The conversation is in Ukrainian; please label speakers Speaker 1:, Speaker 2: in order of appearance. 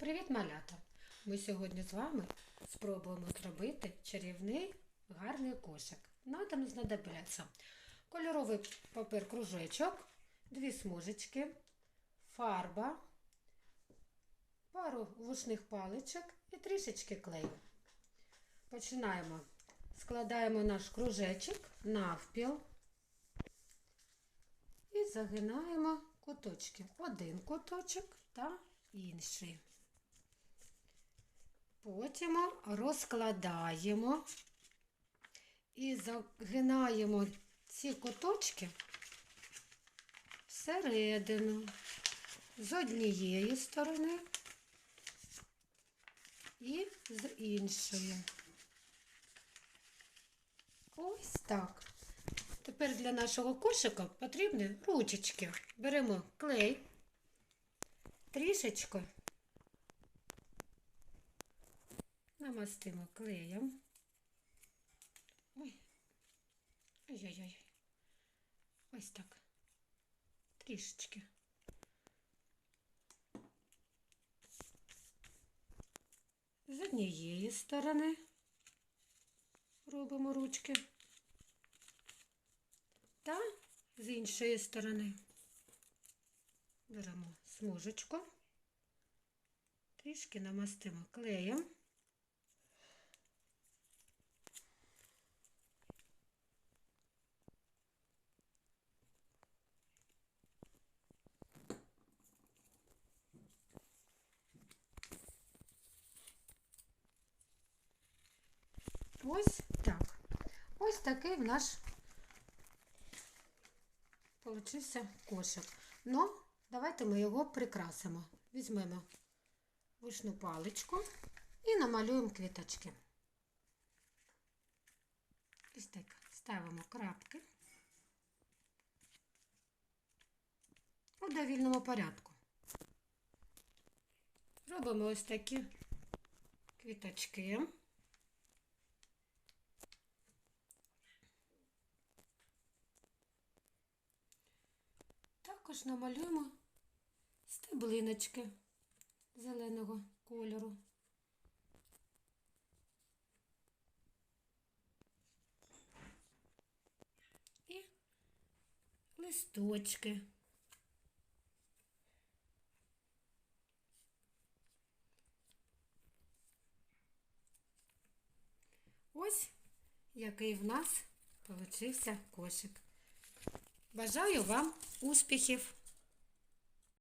Speaker 1: Привіт, малята! Ми сьогодні з вами спробуємо зробити чарівний гарний кошик. Нам знадобляться кольоровий папір кружечок, дві смужечки, фарба, пару вушних паличок і трішечки клею. Починаємо. Складаємо наш кружечок навпіл і загинаємо куточки. Один куточок та інший. Потім розкладаємо і загинаємо ці куточки всередину з однієї сторони і з іншої. Ось так. Тепер для нашого кошика потрібні ручечки. Беремо клей, трішечки намастимо клеєм. Ой. Ой-ой-ой. Ось так. Трішечки. З однієї сторони робимо ручки. Та з іншої сторони беремо смужечку, трішки намастимо клеєм. Ось так. Ось такий в наш получився кошик. Ну, давайте ми його прикрасимо. Візьмемо вишну паличку і намалюємо квіточки. Ось так ставимо крапки у довільному порядку. Робимо ось такі квіточки. Також намалюємо стеблиночки зеленого кольору. І листочки. Ось який в нас получився кошик. Бажаю вам успіхів!